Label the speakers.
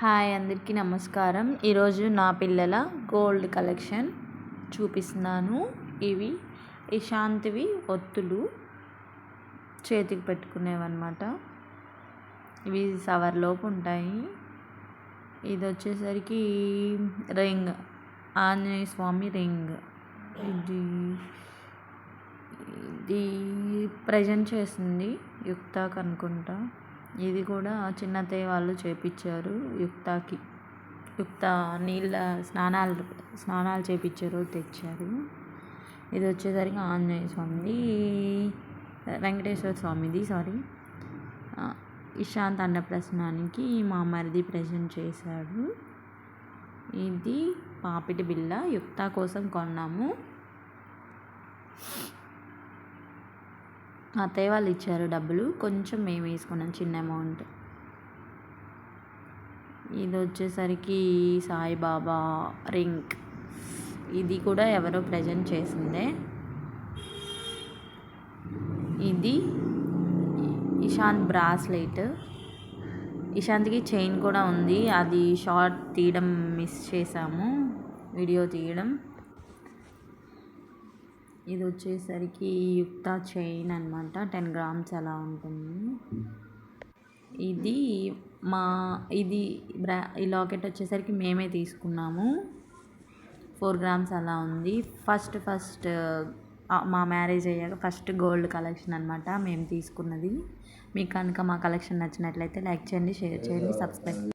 Speaker 1: Hi అందరికీ నమస్కారం. ఈరోజు నా పిల్లల గోల్డ్ కలెక్షన్ చూపిస్తున్నాను. ఇవి ఇశాంతివి ఒత్తులు చేతికి పెట్టుకునేవన్నమాట. ఇవి సవర్ లోపు ఉంటాయి. ఇది వచ్చేసరికి రింగ్ ఆంజనేయ స్వామి రింగ్. ఇది ఇది ప్రజెంట్ చేసింది యుక్తాక్ అనుకుంటా. ఇది కూడా చిన్న అత్తయ్య వాళ్ళు చేపించారు యుక్తాకి. యుక్త నీళ్ళ స్నానాలు స్నానాలు చేపించారు తెచ్చారు. ఇది వచ్చేసరికి ఆంజనేయ స్వామిది వెంకటేశ్వర స్వామిది సారీ. ఇషాంత్ అన్నప్రసనానికి మా మరిది ప్రజెంట్ చేశాడు. ఇది పాపిటి బిల్ల యుక్త కోసం కొన్నాము. అత్తయ్య వాళ్ళు ఇచ్చారు డబ్బులు. కొంచెం మేము వేసుకున్నాం చిన్న అమౌంట్ ఇది వచ్చేసరికి సాయిబాబా రింగ్ ఇది కూడా ఎవరో ప్రజెంట్ చేసిందే. ఇది ఇషాంత్ బ్రాస్లెట్. ఇషాంత్కి చైన్ కూడా ఉంది. అది షార్ట్ తీయడం మిస్ చేసాము వీడియో తీయడం. ఇది వచ్చేసరికి యుక్త చైన్ అనమాట టెన్ గ్రామ్స్ అలా ఉంటుంది. ఇది మా ఇది బ్రా ఈ లాకెట్ వచ్చేసరికి మేమే తీసుకున్నాము. ఫోర్ గ్రామ్స్ అలా ఉంది. ఫస్ట్ ఫస్ట్ మా మ్యారేజ్ అయ్యాక ఫస్ట్ గోల్డ్ కలెక్షన్ అనమాట మేము తీసుకున్నది. మీకు కనుక మా కలెక్షన్ నచ్చినట్లయితే లైక్ చేయండి షేర్ చేయండి సబ్స్క్రైబ్